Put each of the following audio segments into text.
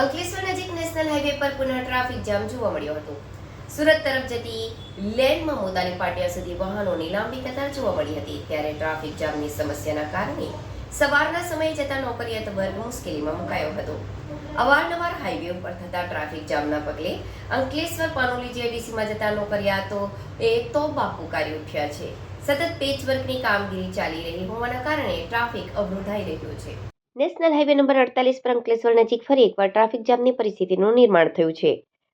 અંકલેશ્વર નજીક national highway પર પુનઃ ટ્રાફિક જામ જોવા મળ્યો હતો. સુરત તરફ જતી લેનમાં મોતાની પાટિયા સુધી વાહનોની લાંબી કતાર જોવા મળી હતી. ત્યારે ટ્રાફિક જામની સમસ્યાના કારણે સવારના સમયે જતા નોકરિયાત વર્ગ મુશ્કેલીમાં મુકાયો હતો. અવારનવાર હાઈવે ઉપર થતા ટ્રાફિક જામના પગલે અંકલેશ્વર પાનોલી જેડીસીમાં જતા નોકરિયાતો એ તોબા પુકારી ઉઠ્યા છે. સતત પેચવર્કની કામગીરી ચાલી રહી હોવાના કારણે ટ્રાફિક અવરોધાઈ રહ્યો છે. નેશનલ હાઈવે નંબર અડતાલીસ પર અંકલેશ્વર નજીક ફરી એકવાર ટ્રાફિક જામની પરિસ્થિતિનું નિર્માણ થયું છે.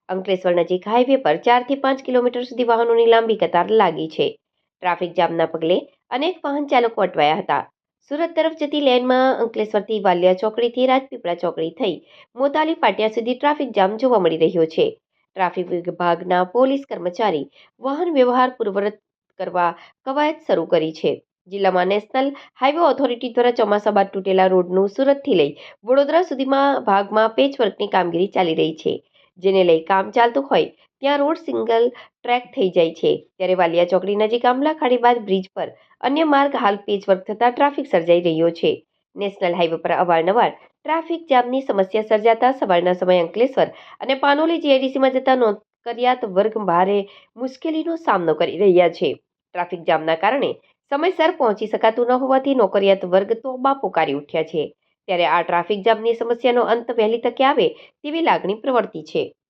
અંકલેશ્વર નજીક હાઈવે પર ચારથી પાંચ કિલોમીટર સુધી વાહનોની લાંબી કતાર લાગી છે. ટ્રાફિક જામના પગલે અનેક વાહન ચાલકો અટવાયા હતા. સુરત તરફ જતી લેનમાં અંકલેશ્વરથી વાલિયા ચોકડીથી રાજપીપળા ચોકડી થઈ મોતાલી પાટિયા સુધી ટ્રાફિક જામ જોવા મળી રહ્યો છે. ટ્રાફિક વિભાગના પોલીસ કર્મચારી વાહન વ્યવહાર પૂર્વવત કરવા કવાયત શરૂ કરી છે. જિલ્લામાં નેશનલ હાઈવે ઓથોરિટી દ્વારા ચોમાસા બાદ તૂટેલા રોડનું સુરતથી લઈ વડોદરા સુધીમાં ભાગમાં પેચવર્કની કામગીરી ચાલી રહી છે. જેને લઈ કામ ચાલતું હોય ત્યાં રોડ સિંગલ ટ્રેક થઈ જાય છે. ત્યારે વાલિયા ચોકડી નજીક આંબલા ખાડી બાદ બ્રિજ પર અન્ય માર્ગ હાલ પેચવર્ક થતાં ટ્રાફિક સર્જાઈ રહ્યો છે. નેશનલ હાઈવે પર અવારનવાર ટ્રાફિક જામની સમસ્યા સર્જાતા સવારના સમય અંકલેશ્વર અને પાનોલી જીઆઈડીસીમાં જતા નોકરિયાત વર્ગ ભારે મુશ્કેલીનો સામનો કરી રહ્યા છે. ટ્રાફિક જામના કારણે સમયસર પહોંચી શકાતું ન હોવાથી નોકરિયાત વર્ગ તોબા પોકારી ઉઠ્યા છે. ત્યારે આ ટ્રાફિક જામની સમસ્યાનો અંત વહેલી તકે આવે તેવી લાગણી પ્રવર્તી છે.